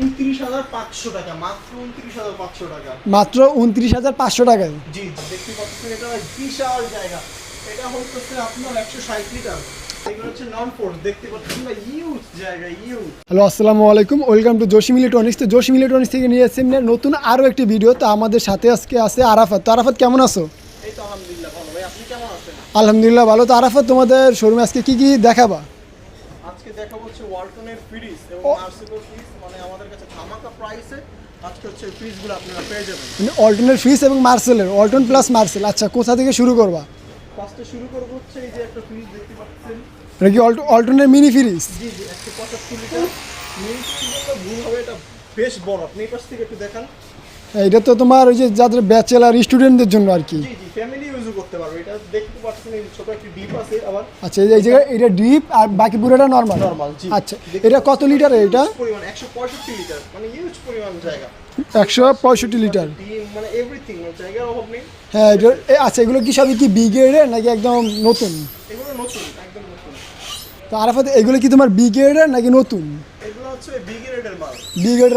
উনত্রিশ হাজার পাঁচশো টাকা মাত্র উনত্রিশ হাজার পাঁচশো টাকা। মাত্র উনত্রিশ হাজার পাঁচশো টাকায়। জি দেখতে পাচ্ছেন এটা বিশাল জায়গা। এটা হচ্ছে আপনার একশো ষাট লিটার। এগুলো হচ্ছে নন ফোর্স দেখতে পাচ্ছেন না ইউজ জায়গা ইউজ হ্যালো আসসালামু আলাইকুম। ওয়েলকাম টু জোশিম ইলেকট্রনিক্স তো জোশিম ইলেকট্রনিক্স থেকে নিয়ে এসেছি নতুন আরও একটি ভিডিও তো আমাদের সাথে আজকে আছে আরাফাত। তো আরাফাত কেমন আছো? আলহামদুলিল্লাহ ভালো। তো আরাফাত তোমাদের শোরুমে আজকে কী কী দেখাবা? আজকে দেখা হচ্ছে ওয়ালটনের ফ্রিজ এবং। মার্সেলো ফ্রিজ মানে আমাদের কাছে ধামাকা প্রাইসে আজকে হচ্ছে ফ্রিজগুলো আপনারা পেয়ে যাবেন মানে অল্টনের ফ্রিজ এবং মার্সেলের অল্টন প্লাস মার্সেল। আচ্ছা কোথা থেকে শুরু করবা? ফার্স্টে শুরু করব হচ্ছে এই যে একটা ফ্রিজ দেখতে পাচ্ছেন। এটা কি অল্টনের মিনি ফ্রিজ জি জি একশো পঁচাত্তর লিটার। মিনি ফ্রিজটা ভুল হবে এটা বেশ বড়। আপনি এই পাশ থেকে একটু দেখান। এটা তো তোমার ওই যে যাদের ব্যাচেলার স্টুডেন্টদের জন্য আর কি। জি জি ফ্যামিলি ইউজও করতে পারবে। এটা দেখতে পাচ্ছেন এই ছোট একটি ডিপ আছে আবার। আচ্ছা এই জায়গায় এটা ডিপ আর বাকি পুরোটা নর্মাল নরমাল জি। আচ্ছা এটা কত লিটার এটা? পরিমাণ লিটার মানে ইউজ পরিমাণ জায়গা। একশো পঁয়ষট্টি লিটার মানে এভরিথিং মানে জায়গার অভাব নেই। হ্যাঁ এটা আচ্ছা এগুলো কি সবই কি নাকি একদম নতুন? এগুলো নতুন একদম নতুন। তো আরাফাত এগুলো কি তোমার নাকি নতুন? এগুলো হচ্ছে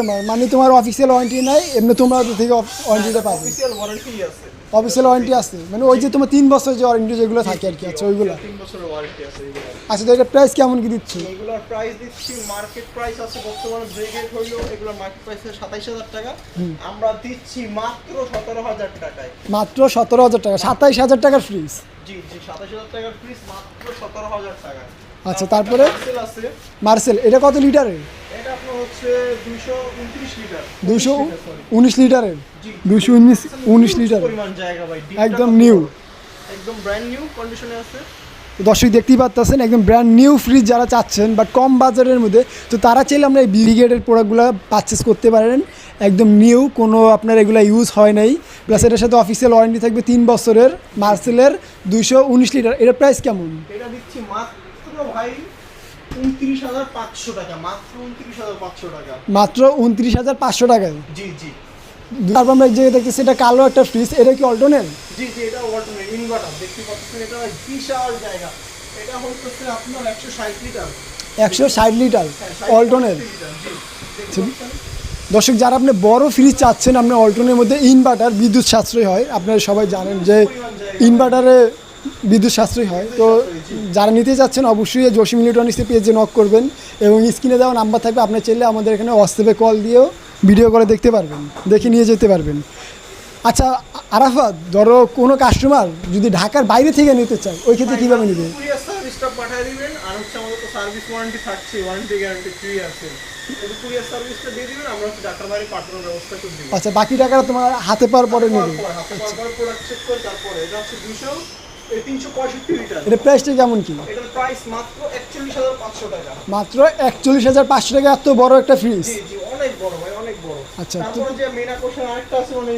মাল। মানে তোমার অফিসিয়াল ওয়ারেন্টি নাই এমনি তোমরা থেকে ওয়ারেন্টিটা পাবে। অফিসিয়াল ওয়ারেন্টি আছে। অফিসিয়াল ওয়ারেন্টি আছে। মানে ওই যে তোমার তিন বছর যে ওয়ারেন্টি যেগুলো থাকে আর কি আচ্ছা ওইগুলো। তিন বছরের ওয়ারেন্টি আছে আচ্ছা তো এটা প্রাইস কেমন কি দিচ্ছ? এগুলোর প্রাইস দিচ্ছি মার্কেট প্রাইস আছে বর্তমানে ব্রেকেট হইল এগুলোর মার্কেট প্রাইস সাতাইশ হাজার টাকা। আমরা দিচ্ছি মাত্র সতেরো হাজার টাকায়। মাত্র সতেরো হাজার টাকা সাতাইশ হাজার টাকার ফ্রিজ জি জি সাতাশ হাজার টাকার ফ্রিজ মাত্র সতেরো হাজার টাকা আচ্ছা, তারপরে? মার্সেল এটা কত লিটারের? দুশো 29 লিটার, sorry। উনিশ লিটারের? দুশো উনিশ উনিশ লিটার ভাই ডিপটা একদম। একদম ব্র্যান্ড নিউ কন্ডিশনে আছে। দর্শক দেখতেই পাচ্ছেন একদম ব্র্যান্ড নিউ ফ্রিজ যারা চাচ্ছেন বাট কম বাজারের মধ্যে তো তারা চাইলে আমরা এই ব্রিগেডের প্রোডাক্টগুলো পারচেস করতে পারেন। একদম নিউ কোনো আপনার এগুলো ইউজ হয় নাই। প্লাস এটার সাথে অফিসিয়াল ওয়ারেন্টি থাকবে তিন বছরের মার্সেলের দুইশো উনিশ লিটার। এটার প্রাইস কেমন? এটা দিচ্ছি মাত্র ভাই উনত্রিশ হাজার পাঁচশো টাকা মাত্র উনত্রিশ হাজার পাঁচশো টাকা। মাত্র উনত্রিশ হাজার পাঁচশো টাকায় জি জি। তারপর আমরা যে দেখতেছি এটা কালো একটা ফ্রিজ এটা কি অল্টনের জি জি এটা ওয়ালটনের ইনভার্টার দেখতে পাচ্ছেন এটা বিশাল জায়গা। এটা হচ্ছে আপনার একশো ষাট লিটার। একশো ষাট লিটার হ্যাঁ, অল্টনের দর্শক যারা আপনি বড় ফ্রিজ চাচ্ছেন আপনার অল্টনের মধ্যে ইনভার্টার বিদ্যুৎ সাশ্রয় হয় আপনারা সবাই জানেন যে ইনভার্টারে বিদ্যুৎ সাশ্রয় হয়। তো যারা নিতে চাচ্ছেন অবশ্যই জসিম ইলেকট্রনিক্সের পেজে নক করবেন এবং স্ক্রিনে দেওয়া নাম্বার থাকবে। আপনার চাইলে আমাদের এখানে হোয়াটসঅ্যাপে কল দিয়েও ভিডিও করে দেখতে পারবেন দেখে নিয়ে যেতে পারবেন। আচ্ছা আরাফাত ধরো কোনো কাস্টমার যদি ঢাকার বাইরে থেকে নিতে চায় ওই ক্ষেত্রে কীভাবে নেবে? আচ্ছা বাকি টাকাটা তোমার হাতে পাওয়ার পরে নেবে। এটা প্রাইসটা কেমন কি? মাত্র একচল্লিশ হাজার পাঁচশো টাকা। এত বড় একটা ফ্রিজ আচ্ছা, মেন মানে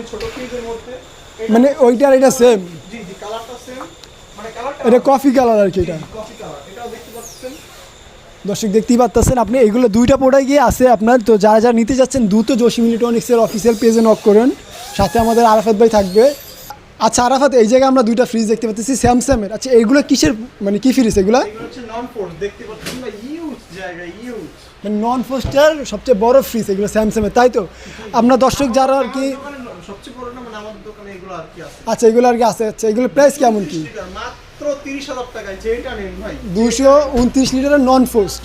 মানে ওইটা আর এটা সেম মানে এটা কফি কালার আর কি এটা? দর্শক দেখতেই পাচ্ছেন আপনি এগুলো দুইটা প্রোডাক্ট গিয়ে আছে আপনার। তো যারা যারা নিতে যাচ্ছেন দ্রুত জসিম ইলেকট্রনিক্সের অফিসিয়াল পেজে নক করেন। সাথে আমাদের আরাফাত ভাই থাকবে। আচ্ছা আরাফাত এই জায়গায় আমরা দুইটা ফ্রিজ দেখতে পাচ্ছি স্যামসাংয়ের। আচ্ছা এইগুলো কিসের মানে কি ফ্রিজ এগুলো? এগুলো হচ্ছে নন ফোর্স দেখতে পাচ্ছেন না? ইউজ জায়গা ইউজ মানে নন ফোস্টার সবচেয়ে বড় ফ্রিজ এগুলো স্যামসাংয়ের তাই তো? আপনার দর্শক যারা আর কি বড় মানে আমাদের দোকানে এগুলো আর কি আছে। আচ্ছা এগুলো আর কি আছে। আচ্ছা এগুলোর প্রাইস কেমন কি? দুশো উনত্রিশ লিটারের নন ফোস্ট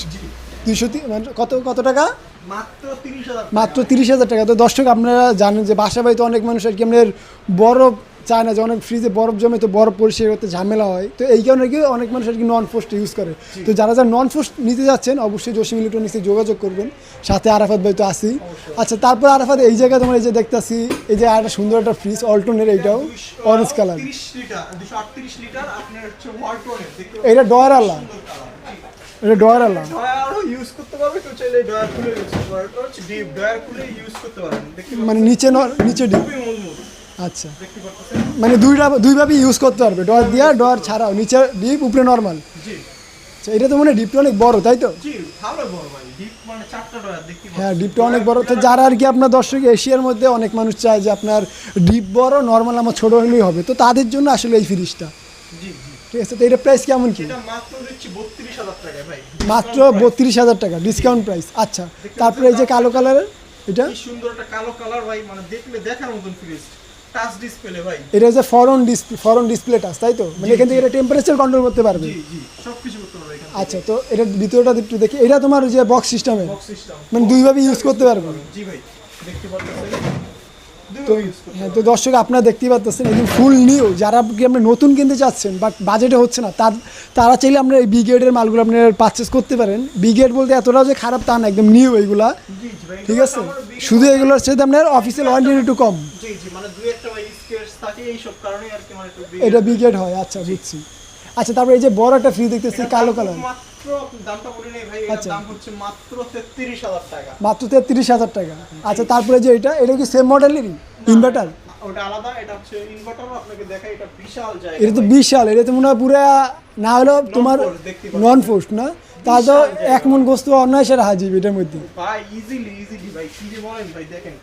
দুশো মানে কত কত টাকা? মাত্র তিরিশ হাজার টাকা। তো দর্শক আপনারা জানেন যে বাসা বাড়িতে অনেক মানুষ আর কি আপনার বরফ চায় না যে অনেক ফ্রিজে বরফ জমে তো বরফ পরিষ্কার করতে ঝামেলা হয়। তো এই কারণে কি অনেক মানুষ আর কি নন ফোস্ট ইউজ করে তো যারা যারা নন ফোস্ট নিতে যাচ্ছেন অবশ্যই জসিম ইলেকট্রনিক্সে যোগাযোগ করবেন। সাথে আরাফাত ভাই তো আসি আচ্ছা তারপর আরাফাত এই জায়গায় তোমার এই যে দেখতেছি এই যে একটা সুন্দর একটা ফ্রিজ অল্টনের এইটাও অরেঞ্জ কালার এটা ডয়ার আলা এটা ডয়ার আলা ইউজ করতে পারবে কেউ চাইলে ডয়ার খুলে ইউজ করতে পারবে। ডিপ ডয়ার খুলে ইউজ করতে পারবেন মানে নিচে নিচে ডিপ খুবই মজবুত। আচ্ছা। মানে দুইটা দুইভাবে ইউজ করতে পারবে। ডর দিয়া ডর ছাড়াও। নিচে ডিপ উপরে নর্মাল আচ্ছা এটা তো মানে ডিপটা অনেক বড় তাই তো? মানে হ্যাঁ ডিপটা অনেক বড়। তো যারা আর কি আপনার দর্শক এশিয়ার মধ্যে অনেক মানুষ চায় যে আপনার ডিপ বড় নর্মাল আমার ছোট হলেই হবে। তো তাদের জন্য আসলে এই ফ্রিজটা ঠিক আছে তো এটা প্রাইস কেমন কি? মাত্র বত্রিশ হাজার টাকায় ভাই। মাত্র বত্রিশ হাজার টাকা ডিসকাউন্ট প্রাইস আচ্ছা তারপরে এই যে কালো কালারের এটা? সুন্দর একটা কালো কালার ভাই মানে দেখলে দেখার মতন ফ্রিজ টাচ ডিসপ্লে ভাই। এটা হচ্ছে ফরন ডিসপ্লে ফরন ডিসপ্লে টাচ তাই তো? মানে এখান থেকে এটা টেম্পারেচার কন্ট্রোল করতে পারবে। জি জি করতে পারবে এখানে আচ্ছা তো এটা ভিতরটা একটু দেখি। এটা তোমার ওই যে বক্স সিস্টেমে বক্স সিস্টেম মানে দুইভাবে ইউজ করতে পারবে। জি ভাই দেখতে পাচ্ছেন তো হ্যাঁ তো দর্শক আপনারা দেখতেই পাচ্ছেন একদম ফুল নিউ যারা কি আপনি নতুন কিনতে চাচ্ছেন বাট বাজেটে হচ্ছে না তার তারা চাইলে আপনার এই বিগেডের মালগুলো আপনি পারচেস করতে পারেন। বিগেড বলতে এতটাও যে খারাপ তা না একদম নিউ এইগুলা। ঠিক আছে? শুধু এগুলোর সাথে আপনার অফিসিয়াল ওয়ারেন্টি একটু কম। মানে মানে এটা বিগেড হয় আচ্ছা বুঝছি। আচ্ছা তারপরে এই যে বড় একটা ফ্রি দেখতেছি কালো কালার মাত্র দামটা বলি নাই ভাই এটার আচ্ছা। দাম হচ্ছে মাত্র 33000 টাকা। মাত্র আচ্ছা তারপরে যে এটা এটা কি সেম মডেলেরই ইনভার্টার ওটা আলাদা এটা হচ্ছে ইনভার্টারও আপনাকে দেখাই এটা বিশাল জায়গা এটা তো বিশাল এটা তো মনে হয় পুরো না হলেও তোমার। নন ফোর্স না? তা তো। এক মন গোস্ত অনায়াসে রাখা যাবে এটার মধ্যে। ভাই ইজিলি ইজিলি ভাই কি যে বলেন ভাই দেখেন।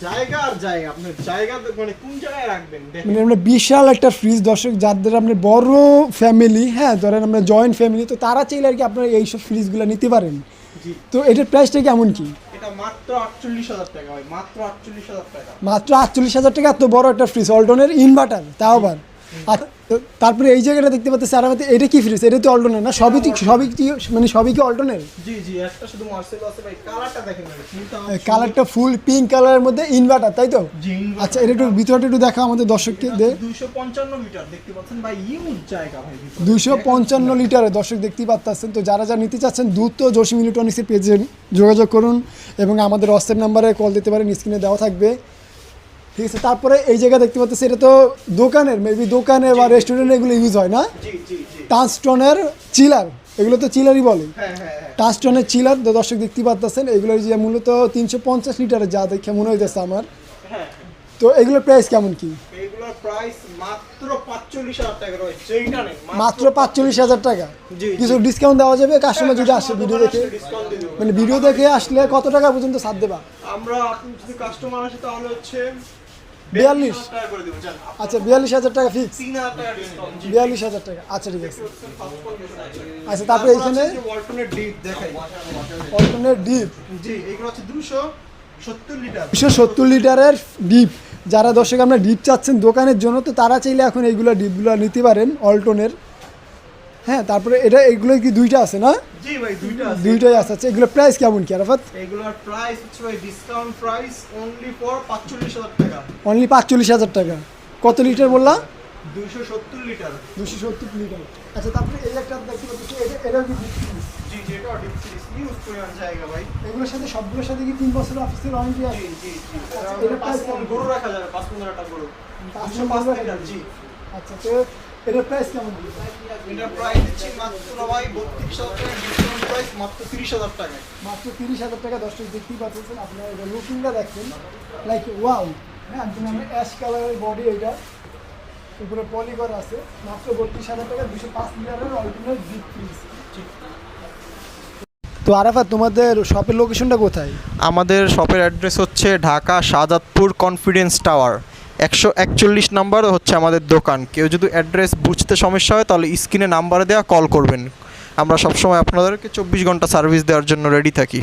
জায়গা আর জায়গা আপনার জায়গা মানে কোন জায়গায় রাখবেন? মানে আমরা বিশাল একটা ফ্রিজ দর্শক যাদের আপনার বড় ফ্যামিলি হ্যাঁ ধরেন আমরা জয়েন্ট ফ্যামিলি তো তারা চাইলে আর কি আপনারা এইসব ফ্রিজগুলো নিতে পারেন। তো এটার প্রাইসটা কেমন কি? এটা মাত্র আটচল্লিশ হাজার টাকা ভাই মাত্র আটচল্লিশ হাজার টাকা। মাত্র আটচল্লিশ হাজার টাকা এত বড় একটা ফ্রিজ অল্টনের ইনভার্টার তাও আবার। তো- তারপরে এই জায়গাটা দেখতে পাচ্ছি আর আমাদের এটা কি ফ্রিজ এটা তো অল্টনের না? সবই সবই কি মানে সবই কি অল্টনের জি জি একটা শুধু মার্সেল আছে ভাই। কালারটা দেখেন কালারটা ফুল পিঙ্ক কালারের মধ্যে ইনভার্টার তাই তো? আচ্ছা এটা একটু ভিতরটা একটু দেখা আমাদের দর্শককে দে। দুইশো পঞ্চান্ন লিটার দেখতে পাচ্ছেন ভাই ইউজ জায়গা ভাই ভিতরে। দুইশো পঞ্চান্ন লিটারের দর্শক দেখতেই পাচ্ছেন তো যারা যারা নিতে চাচ্ছেন দ্রুত জসিম ইলেকট্রনিক্সের পেজে যোগাযোগ করুন এবং আমাদের হোয়াটসঅ্যাপ নাম্বারে কল দিতে পারেন স্ক্রিনে দেওয়া থাকবে। ঠিক আছে তারপরে এই জায়গা দেখতে পাচ্ছেন এটা তো দোকানের মেবি দোকানে বা রেস্টুরেন্টে এগুলো ইউজ হয় না? টাস্টনের চিলার এগুলো তো চিলারই বলে। হ্যাঁ হ্যাঁ হ্যাঁ। টাস্টনের চিলার তো দর্শক দেখতে পাচ্ছেন এগুলোর যে মূলত তিনশো পঞ্চাশ লিটারের যা দেখে মনে হইতেছে আমার। হ্যাঁ। তো এগুলোর প্রাইস কেমন কি? মাত্র পাঁচচল্লিশ হাজার টাকা। কিছু ডিসকাউন্ট দেওয়া যাবে কাস্টমার যদি আসে ভিডিও দেখে। মানে ভিডিও দেখে আসলে কত টাকা পর্যন্ত ছাড় দেবা? আমরা যদি কাস্টমার আসে তাহলে হচ্ছে 42 হাজার টাকা করে দেবো জান আচ্ছা বিয়াল্লিশ হাজার টাকা ফিক্স বিয়াল্লিশ হাজার টাকা। আচ্ছা ঠিক আছে। আচ্ছা তারপরে দেখাই। অল্টনের ডিপ দুশো সত্তর লিটারের ডিপ যারা দর্শক আপনার ডিপ চাচ্ছেন দোকানের জন্য তো তারা চাইলে এখন এইগুলো ডিপগুলো নিতে পারেন অল্টনের হ্যাঁ তারপরে এটা এগুলো কি দুইটা আছে না? জি ভাই দুইটা আছে। দুইটাই আছে। আচ্ছা এগুলো প্রাইস কেমন কি আরাফাত? এগুলোর প্রাইস হচ্ছে ভাই ডিসকাউন্ট প্রাইস অনলি ফর পাঁচচল্লিশ হাজার টাকা। অনলি পাঁচচল্লিশ হাজার টাকা। কত লিটার দুইশো সত্তর লিটার দুশো সত্তর লিটার আচ্ছা তারপরে এই একটা দেখতে পাচ্ছি এটা এটাও কি জি জি এটা ডিপ সিরিজ ইউজ পরিমাণ জায়গা ভাই। এগুলোর সাথে সবগুলোর সাথে কি তিন বছরের অফিসের ওয়ারেন্টি আছে? জি জি আচ্ছা, এটা এটা পাঁচ গরু রাখা যাবে পাঁচ পনেরোটা গরু। পাঁচ দুশো পাঁচ পনেরো লিটার জি। আচ্ছা তো এটার প্রাইস কেমন প্রাইস দিচ্ছি মাত্র ভাই বত্রিশ হাজার টাকা ডিসকাউন্ট প্রাইস মাত্র তিরিশ হাজার টাকায় মাত্র তিরিশ হাজার টাকা দশ টাকা দেখতেই পাচ্ছেন আপনারা এটা লুকিংটা দেখেন। লাইক ওয়াও হ্যাঁ একদম আমরা অ্যাশ কালারের বডি এটা। উপরে আছে। মাত্র বত্রিশ হাজার টাকা দুশো পাঁচ লিটারের ডিপ ফ্রিজ তো আরাফা তোমাদের শপের লোকেশনটা কোথায়? আমাদের শপের অ্যাড্রেস হচ্ছে ঢাকা শাহজাদপুর কনফিডেন্স টাওয়ার একশো একচল্লিশ নাম্বার হচ্ছে আমাদের দোকান। কেউ যদি অ্যাড্রেস বুঝতে সমস্যা হয়, তাহলে স্ক্রিনে নাম্বার দেওয়া কল করবেন। আমরা সবসময় আপনাদেরকে চব্বিশ ঘণ্টা সার্ভিস দেওয়ার জন্য রেডি থাকি।